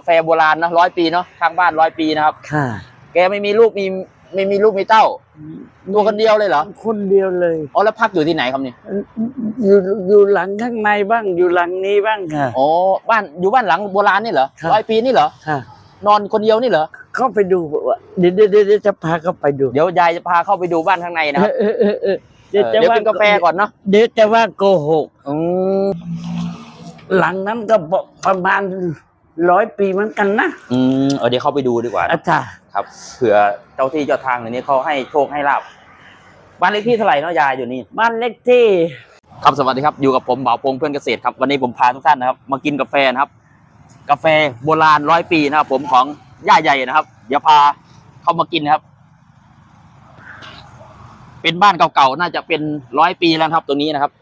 กาแฟโบราณนะร้อยปีเนาะข้างบ้านร้อยปีนะครับ ค่ะ แกไม่มีลูกมีไม่มีลูกมีเต้าตัวคนเดียวเลยเหรอคนเดียวเลยอ๋อแล้วพักอยู่ที่ไหนครับนี่อยู่อยู่หลังข้างในบ้างอยู่หลังนี้บ้างค่ะอ๋อบ้านอยู่บ้านหลังโบราณนี่เหรอครับร้อยปีนี่เหรอค่ะนอนคนเดียวนี่เหรอเข้าไปดูว่าเดี๋ยวเดี๋ยวเดี๋ยวจะพาเข้าไปดู เดี๋ยวยายจะพาเข้าไปดูบ้านข้างในนะครับเออเออเออเออเดี๋ยวกินกาแฟก่อนเนาะเดี๋ยวจะว่าโกหกอืมหลังนั้นก็ประมาณ ร้อยปีเหมือนกันนะอืมเออเดี๋ยวเข้าไปดูดีกว่าอานะจารย์ครับเผื่อเจ้าที่เจ้าทางอย่างนี้เขาให้โชคให้ลาบบ้านเลขที่เท่าไหร่เนาะยายอยู่นี่ บ้านเล็กที่ ครับสวัสดีครับอยู่กับผมบ่าวพงเพื่อนเกษตรครับวันนี้ผมพาทุกท่านนะครับ มากินกาแฟนะครับ กาแฟโบราณร้อยปีนะครับ ผมของย่าใหญ่นะครับเดี๋ยวพาเข้ามากินนะครับ เป็นบ้านเก่าๆน่าจะเป็นร้อยปีแล้วนะครับตรงนี้นะครับ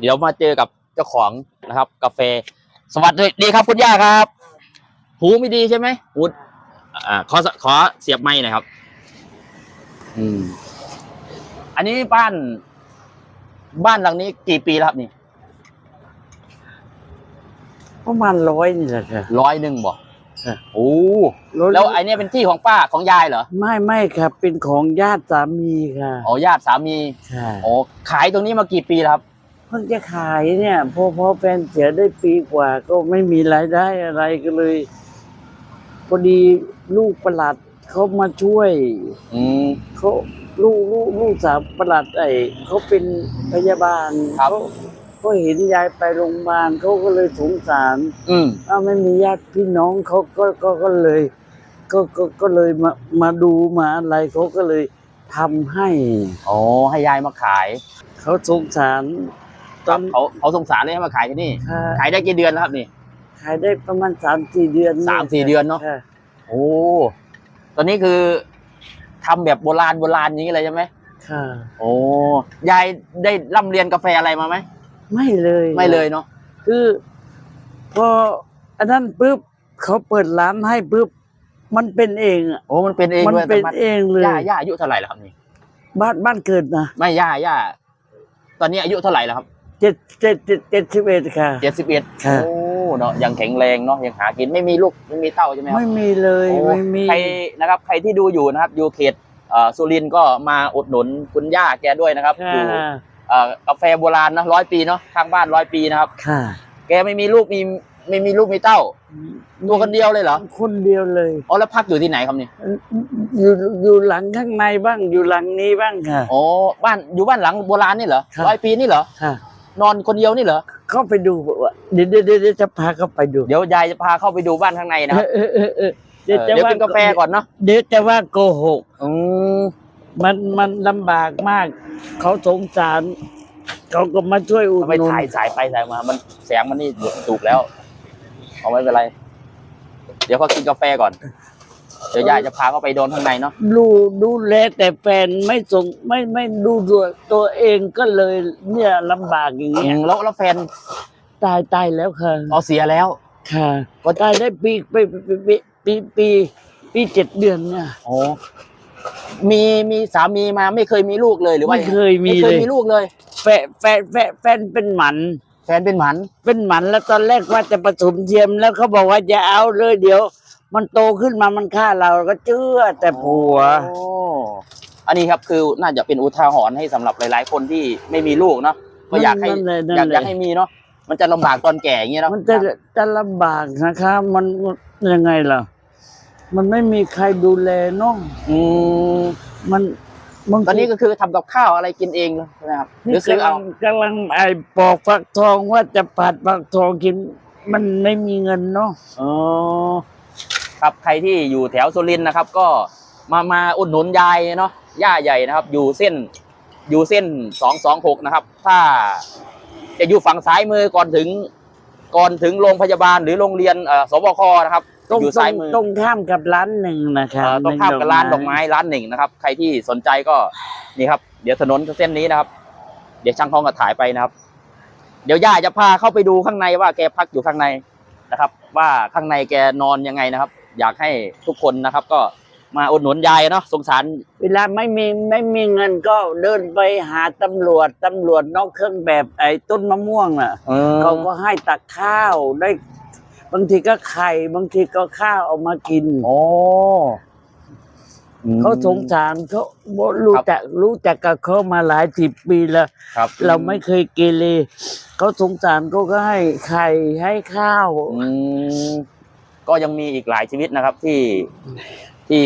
เดี๋ยวมาเจอกับเจ้าของนะครับ กาแฟ สวัสดีครับคุณย่าครับ หูไม่ดีใช่ไหมหูอ่าขอขอเสียบไม้หน่อยครับ อืม อันนี้บ้าน บ้านหลังนี้กี่ปีแล้วครับนี่ประมาณร้อยนี่แหละค่ะร้อยหนึ่งบ่ครับโอ้ร้อยแล้วไอเนี้ยเป็นที่ของป้าของยายเหรอ ไม่ไม่ครับ เป็นของญาติสามีค่ะอ๋อญาติสามีค่ะโอ้ขายตรงนี้มากี่ปีแล้วครับเพิ่งจะขายเนี่ยพอพอแฟนเสียได้ปีกว่า ก็ไม่มีรายได้อะไรก็เลย พอดีลูกประหลัดเขามาช่วยอืม เขาลูกลูกลูกสาวประหลัดไอ้เขาเป็นพยาบาลครับ เขาเขาเห็นยายไปโรงพยาบาลเขาก็เลยสงสาร อืม ถ้าไม่มีญาติพี่น้องเขาก็ก็ก็เลยก็ก็ก็เลยมามาดูมาอะไรเขาก็เลยทำให้โอ้ให้ยายมาขายเขาสงสารตอนเขาเขาสงสารเลยให้มาขายที่นี่ ค่ะขายได้กี่เดือนแล้วครับนี่ ขายได้ประมาณสามสี่เดือนสามสี่เดือนเนอะค่โอ้ตอนนี้คือทำแบบโบราณโบราณอย่างนี้เลยใช่ไหมค่ะโอ้ยายได้ร่ำเรียนกาแฟอะไรมาไหมไม่เลยไม่เลยเนาะคือพออันนั้นปุ๊บเขาเปิดร้านให้ปุ๊บมันเป็นเองอะโอ้มันเป็นเองมันด้วยเป็นแต่เองเลย ย่าย่าอายุเท่าไหร่แล้วครับนี่บ้านบ้านเกิดนะไม่ย่าย่าตอนนี้อายุเท่าไหร่แล้วครับเจ็ดเจ็ดเจ็ดเจ็ดสิบเอ็ดค่ะ เจ็ดสิบเอ็ดค่ะ โอ้ เนาะยังแข็งแรงเนาะยังหากินไม่มีลูกไม่มีเต้าใช่ไหมครับไม่มีเลยโอ้ไม่มี ใครนะครับใครที่ดูอยู่นะครับอยู่เขตเอ่อสุรินทร์ก็มาอุดหนุนคุณย่าแกด้วยนะครับค่ะอยู่เอ่อกาแฟโบราณนะร้อยปีเนาะข้างบ้านร้อยปีนะครับ ค่ะแกไม่มีลูกมีไม่มีลูกมีเต้าตัวคนเดียวเลยเหรอคนเดียวเลย อ๋อแล้วพักอยู่ที่ไหนครับนี่อยู่อยู่หลังข้างในบ้างอยู่หลังนี้บ้างค่ะ อ๋อบ้านอยู่บ้านหลังโบราณนี่เหรอครับร้อยปีนี่เหรอค่ะ นอนคนเดียวนี่เหรอ เข้าไปดูว่าเดี๋ยวเดี๋ยวเดี๋ยวจะพาเข้าไปดูเดี๋ยวยายจะพาเข้าไปดูบ้านข้างในนะครับเออเออเออเดี๋ยวกินกาแฟก่อนเนาะเดี๋ยวจะว่าโกหกอืมมันมันลำบากมาก เขาสงสาร เขาก็มาช่วยอุดเอาไปหนุนถ่ายสายไปสายมา มันแสงมันนี่ถูกแล้ว เอาไม่เป็นไร เดี๋ยวเขากินกาแฟก่อน เดี๋ยวยายจะพาเขาไปโดนข้างในเนาะดูดูแลแต่แฟนไม่ส่งไม่ไม่ดูตัวตัวเองก็เลยเนี่ยลำบากอย่างอืเงี้ยมแล้วแล้วแฟนตายตายแล้วค่ะเอาเสียแล้ว ค่ะ ก็ตายได้ปีปีปีปีปีปีปีเจ็ดเดือนเนี่ย โอ้มีมีสามีมาไม่เคยมีลูกเลยหรือว่าไม่เคยมีไม่เคเลยยมีลูกเลย แฟนแฟนแฟนแฟนเป็นหมัน แฟนเป็นหมันเป็นหมันแล้วตอนแรกว่าจะผสมเทียมแล้วเขาบอกว่าจะเอาเลยเดี๋ยว มันโตขึ้นมามันฆ่าเราก็เชื่อแต่ผัว โอ้อันนี้ครับคือน่าจะเป็นอุทาหรณ์ให้สำหรับหลาย ๆ คนที่ไม่มีลูกเนาะก็อยากให้นั่นเลยนั่นอยากเลยอยากให้มีเนาะมันจะลำบากตอนแก่อย่างเงี้ยเนาะมันจะจะลำบากนะคะมันยังไงล่ะ มันไม่มีใครดูแลเน้องอืมมันมันตอนนี้ก็คือทำกับข้าวอะไรกินเองเลยใช่ไหมครับหรือซื้อเอากำลังไอ้ปอกฟักทองว่าจะผัดฟักทองกิน มันไม่มีเงินเนาะอ๋อ ครับใครที่อยู่แถวสุรินทร์นะครับ ก็มามาอุดหนุนยายเนาะย่าใหญ่นะครับ อยู่เส้นอยู่เส้นสองสองหกนะครับ ถ้าจะอยู่ฝั่งซ้ายมือก่อนถึง ก่อนถึงโรงพยาบาลหรือโรงเรียนเอ่อสบคนะครับตรงอยู่ตรซ้ายงมือตรงข้ามกับร้านหนึ่งนะคะเอ่อตรงข้ามกับร้านดอกไม้ร้านหนึ่งนะครับ ใครที่สนใจก็นี่ครับ เดี๋ยวถนนเส้นนี้นะครับ เดี๋ยวช่างทองก็ถ่ายไปนะครับ เดี๋ยวย่าจะพาเข้าไปดูข้างในว่าแกพักอยู่ข้างในนะครับ ว่าข้างในแกนอนยังไงนะครับ อยากให้ทุกคนนะครับ ก็มาอุดหนุนยายเนาะสงสาร เวลาไม่มีไม่มีเงินก็เดินไปหาตำรวจตำรวจนอกเครื่องแบบไอ้ต้นมะม่วงน่ะเออ เขาก็ให้ตักข้าวได้ บางทีก็ไข่บางทีก็ข้าวเอามากิน โอ้อืม เขาสงสารเขารู้จักรู้จักกับเขามาหลายสิบปีแล้ว ครับ เราไม่เคยเกเรเขาสงสารเขาก็ให้ไข่ให้ข้าว อืม ก็ยังมีอีกหลายชีวิตนะครับที่ที่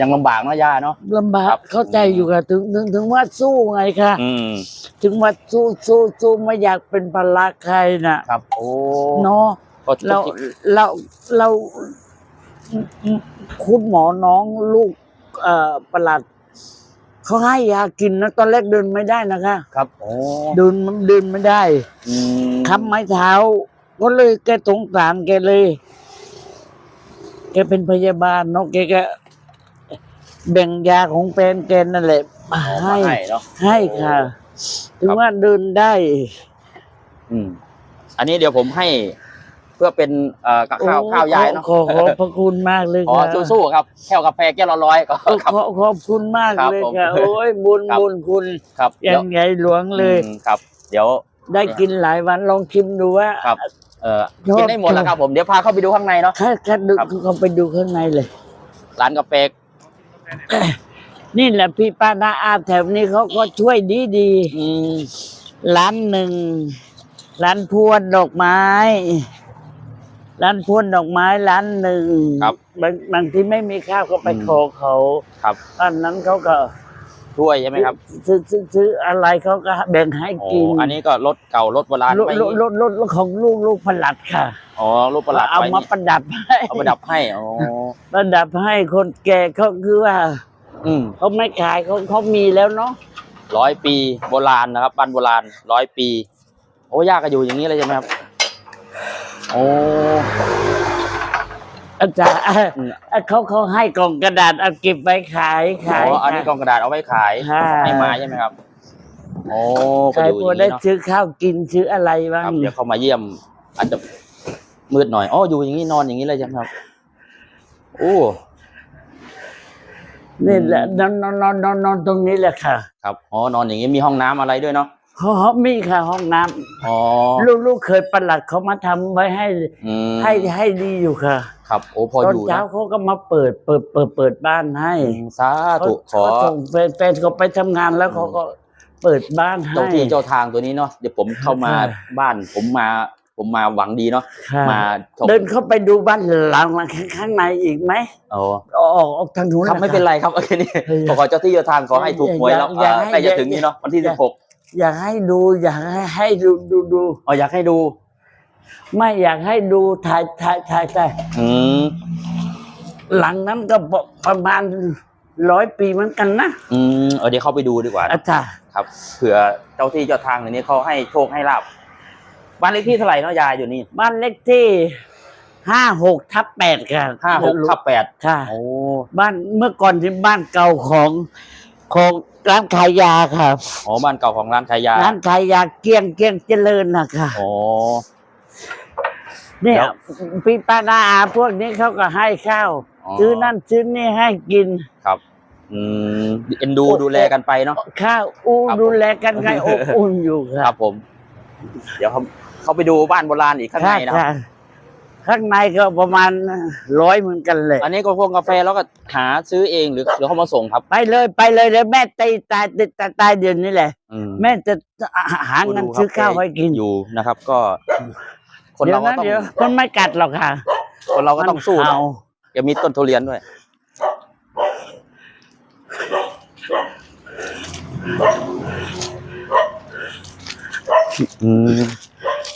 ยังลำบากเนาะย่าเนาะ ลำบาครักบ เข้าใจอยู่ค่ะถึงถึงถึงว่าสู้ไงค่ะ อืมถึงว่าสู้สู้สู้ไม่อยากเป็นภาระใครน่ะครับโอ้เนาะก็เราเราเราคุณหมอน้องลูก เอ่อประหลัดเขาให้ยากินนะ ตอนแรกเดินไม่ได้นะคะ ครับโอ้เดินเดินไม่ได้อืมค้ำไม้เท้า ก็เลยแกสงสารแกเลย แกเป็นพยาบาลเนาะแกก็แบ่งยาของแฟนแกนั่นแหละมาเอามาให้ให้เนาะให้ค่ะถึงว่าเดินได้ อืม อันนี้เดี๋ยวผมให้ เพื่อเป็นเอ่อกับข้าวโอ้ข้าวยายเนาะขอขอขอบพระคุณมากเลยขอค่ะสู้ๆครับแค่วกาแฟแก้วละร้อยก็โอ้ครับขอขอบคุณมากครับเลยผมค่ะโอ้ยบุญครับบุญคุณครับอเดี๋ยย่าวงใหญ่หลวงเลยอืมครับ เดี๋ยวได้กินหลายวันลองชิมดูว่าครับ เอ่อชอบกินได้หมดแล้วครับผมเดี๋ยวพาเข้าไปดูข้างในเนาะถ้าถ้าดูครับ เขาไปดูข้างในเลย ร้านกาแฟนี่แหละพี่ป้านาอาแถวนี้เขาก็ช่วยดีดีอืมๆร้านหนึ่งร้านพวนดอกไม้ ร้านพวนดอกไม้ร้านหนึ่งครับบางบางทีไม่มีข้าวก็ไปอืมขอเขาครับ ตอนนั้นเขาก็ ถ้วยใช่ไหมครับซื้อซื้อซื้ออะไรเขาก็แบ่งให้โอ้กินอันนี้ก็รถเก่ารถโบราณรถไว้รถรถรถรถของลูกลูกผลัดค่ะอ๋อรถประหลัดเอาไว้มานี่ประดับให้เอาประดับให้อ๋อประดับให้คนแก่เขาคือว่าอืมเขาไม่ขายเขาเขามีแล้วเนาะร้อยปีโบราณนะครับบ้านโบราณร้อยปี โอ้ยากก็อยู่อย่างนี้เลยใช่ไหมครับโอ้ อาจารย์อะอืมอะเขาเขาให้กล่องกระดาษเอาเก็บไว้ขายขายอ๋ออันนี้กล่องกระดาษเอาไว้ขายค่ะให้มาใช่ไหมครับ โอ้ก็ขายอยู่พออย่างได้นี้เนาะซื้อข้าวกินซื้ออะไรบ้างครับเดี๋ยวเขามาเยี่ยม อาจจะมืดหน่อยอ๋ออยู่อย่างนี้นอนอย่างนี้เลยใช่ไหมครับโอ้นี่แหละนอนนอนนอนนอนนอนตรงนี้แหละค่ะ ครับอ๋อนอนอย่างนี้มีห้องน้ำอะไรด้วยเนาะ เขาเขามีค่ะห้องน้ำอ๋อลูกลูกเคยประหลัดเขามาทำไว้ให้อืมให้ให้ดีอยู่ค่ะครับ โอ้พอตออนยู่เช้านะเขาก็มาเปิดเปิดเปิดเปิดบ้านให้อืมสาธุขอ เขาส่งแฟนแฟนเขาไปทำงานแล้วเขาก็เปิดบ้านให้ เจ้าที่เจ้าทางตัวนี้เนาะเดี๋ยวผมเข้ามาค่ะ บ้านผมมาผมมาหวังดีเนาะค่ะมาชมเดินเข้าไปดูบ้านหลังข้างในอีกไหมโอ้ออกออกออกทางนู้นครับแหละไม่เป็นไรครับโอเคนี่เออขอเจ้าที่เจ้าทางขอให้ถูกหวยแล้วอย่าเอ่อให้ใกล้จะอย่าถึงนี้เนาะวันที่อสิย่าบหก อยากให้ดู อยากให้ให้ดูดูดูอ๋ออยากให้ดู ไม่อยากให้ดูถ่ายถ่ายถ่ายถ่ายอืมหลังนั้นก็ประมาณร้อยปีเหมือนกันนะอืมเออเดี๋ยวเข้าไปดูดีกว่าอานะจารย์ครับเผื่อเจ้าที่เจ้าทางตัวนี้เขาให้โชคให้ลาบบ้านเลขที่เท่าไหร่เนาะยายอยู่นี่บ้านเลขที่ห้าหกทับแปดค่ะห้าหกทับแปดค่ะ โอ้ บ้านเมื่อก่อนที่บ้านเก่าของ ของร้านขายยาค่ะอ๋อบ้านเก่าของร้านขายยาร้านขายยาเกียงเกียงเจริญนะคะอ๋อเนี่ยแล้วพี่ป้านาอาพวกนี้เขาก็ให้ข้าวอ๋อซื้อนั่นซื้อนี่ให้กินครับ อืมเอ็นดูดูแลกันไปเนาะข้าวอู้ครับผมดูแลกันไงอบอุ่นอยู่คครัรับบผม เดี๋ยวเขาเขาไปดูบ้านโบราณอีกข้างในนะคค่ะรับ ข้างในก็ประมาณร้อยเหมือนกันเลย อันนี้ก็พวกกาแฟแล้วก็หาซื้อเองหรือหรือเขามาส่งครับ ไปเลยไปเลยเดี๋ยวแม่ตีตายติดตายตายเดือนนี้แหละ อืมแม่จะหาเงินดูครับซื้อข้าวให้กินอยู่นะครับ ก็ คนเดี๋ยเราวก็นะต้องเดี๋ยวมันไม่กัดหรอกค่ะคนเราก็ต้องสู้มันนะเห่าจะมีต้นทุเรียนด้วย อืม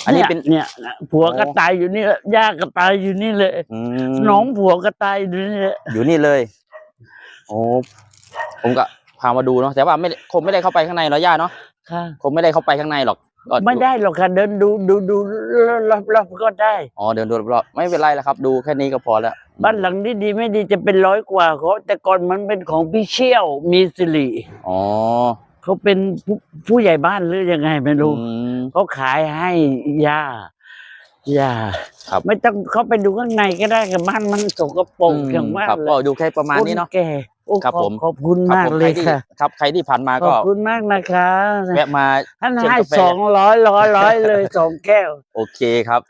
อันนี้เป็นเนี่ยเนี่ยผัวก็ตายอยู่นี่ย่าก็ตายอยู่นี่เลยอืมน้องผัวก็ตายอยู่นี่เลยอยู่นี่เลยโอ้ผมก็พามาดูเนาะแต่ว่าไม่ได้คงไม่ได้เข้าไปข้างในหรอย่าเนาะค่ะคงไม่ได้เข้าไปข้างในหรอกก็ไม่ได้หรอกค่ะเดินดูดูดูรอบๆก็ได้อ๋อเดินดูรอบๆไม่เป็นไรแล้วครับ ดูแค่นี้ก็พอแล้วบ้านหลังนี้ดีไม่ดีจะเป็นร้อยกว่าเขาแต่ก่อนมันเป็นของพี่เชี่ยวมีสิริอ๋อ เขาเป็นผู้ผู้ใหญ่บ้านหรือยังไงไม่รู้อืมเขาขายให้ย่าย่าครับไม่ต้องเขาไปดูข้างในก็ได้กับบ้านมันสกปรกอย่างว่าครับเลก็ยดูแค่ประมาณนี้เนาะคแก่โอ้ครับขอผมขอบคุณครับมากผมเลใครยที่ค่ะครับใครที่ผ่านมาขก็อบคุณมากนะคะแวะมาท่านเชิญให้กาแฟสองร้อยร้อยร้อยเลยสองแก้ว โอเคครับ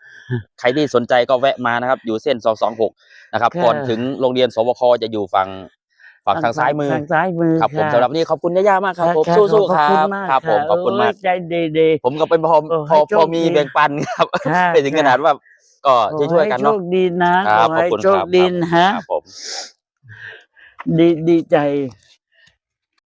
ใครที่สนใจก็แวะมานะครับ อยู่เส้นสองสองหกนะครับค่ะก่อนถึงโรงเรียนสวคจะอยู่ฝั่ง ฝั่งทางซ้ายมือ ทางซ้ายมือครับผมะสำหรับวันนี้ขอบคุณย่าๆมากครับผมะสู้ๆคขรัอบคุณบมากครับ ผมะขอบคุณมากโยใจดีผมก็เป็นพอเออพอให้โชคพอมีดีแบ่งปันครับค่ะไม่ถึงขนาดว่าก็ๆขอช่วยๆกันให้โชเนาะคดีนะครับขอขอบให้คุณโชคครับดีนะฮะครับผมดีดีใจ